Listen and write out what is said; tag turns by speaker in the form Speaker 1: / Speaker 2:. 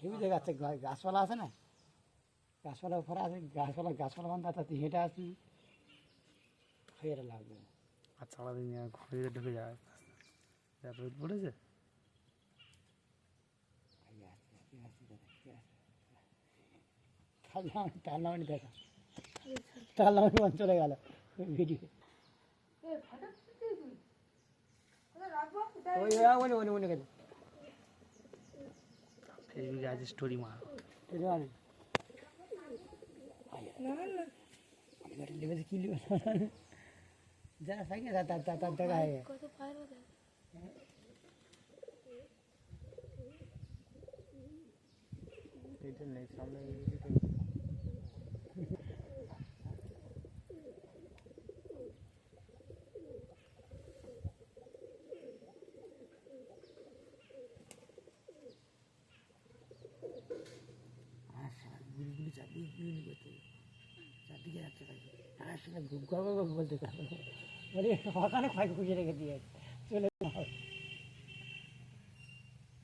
Speaker 1: Heavy দেখাচ্ছে গাছপালা আছে না? গাছপালা উপরে আছে গাছপালা গাছপালা বান্ধা তাতে হেঁটে আসি ফের লাগবে।
Speaker 2: আর সারাদিন ঘরে ঢুকে যায় রোদ পড়েছে
Speaker 1: নাম দেখা। তার নাম চলে গেল ভিডিও। ओने ओने ओने कर फेसबुक
Speaker 2: आज स्टोरी मार जाने
Speaker 1: ना ना मेरे। लिए बस किलो जरा सा के साथ तात तात तक आए। को
Speaker 2: तो फायर हो
Speaker 1: गया। इधर नहीं सामने গুলিগুলি চারদিকে গুলি করতে চারদিকে যাচ্ছে থাকে আর সেটা বলতে পারবে ওখানে খুঁজে রেখে দিয়ে চলে যাও।